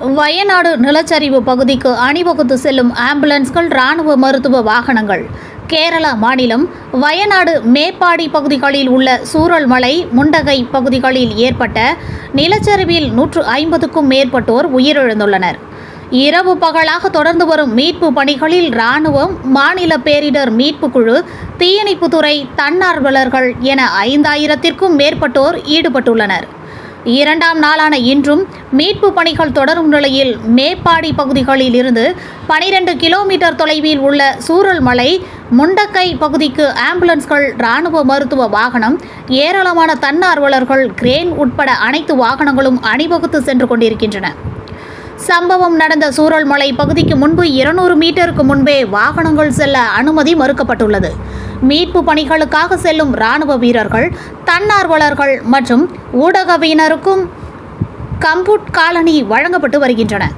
வயநாடு நிலச்சரிவு பகுதிக்கு அணிவகுத்து செல்லும் ஆம்புலன்ஸ்கள் ராணுவ மருத்துவ வாகனங்கள். கேரளா மாநிலம் வயநாடு மேப்பாடி பகுதிகளில் உள்ள சூரல்மலை முண்டகை பகுதிகளில் ஏற்பட்ட நிலச்சரிவில் நூற்று ஐம்பதுக்கும் மேற்பட்டோர் உயிரிழந்துள்ளனர். இரவு பகலாக தொடர்ந்து வரும் மீட்பு பணிகளில் ராணுவம் மாநில பேரிடர் மீட்பு குழு தீயணைப்புத்துறை தன்னார்வலர்கள் என ஐந்தாயிரத்திற்கும் மேற்பட்டோர் ஈடுபட்டுள்ளனர். இரண்டாம் நாளான இன்றும் மீட்பு பணிகள் தொடரும் நிலையில் மேப்பாடி பகுதிகளில் இருந்து பனிரெண்டு கிலோமீட்டர் தொலைவில் உள்ள சூரல்மலை முண்டக்கை பகுதிக்கு ஆம்புலன்ஸ்கள் ராணுவ மருத்துவ வாகனம் ஏராளமான தன்னார்வலர்கள் கிரேன் உட்பட அனைத்து வாகனங்களும் அணிவகுத்து சென்று கொண்டிருக்கின்றன. சம்பவம் நடந்த சூரல்மலை பகுதிக்கு முன்பு இருநூறு மீட்டருக்கு முன்பே வாகனங்கள் செல்ல அனுமதி மறுக்கப்பட்டுள்ளது. மீட்பு பணிகளுக்காக செல்லும் ராணுவ வீரர்கள் தன்னார்வலர்கள் மற்றும் ஊடகவியினருக்கும் கம்புட் காலனி வழங்கப்பட்டு வருகின்றன.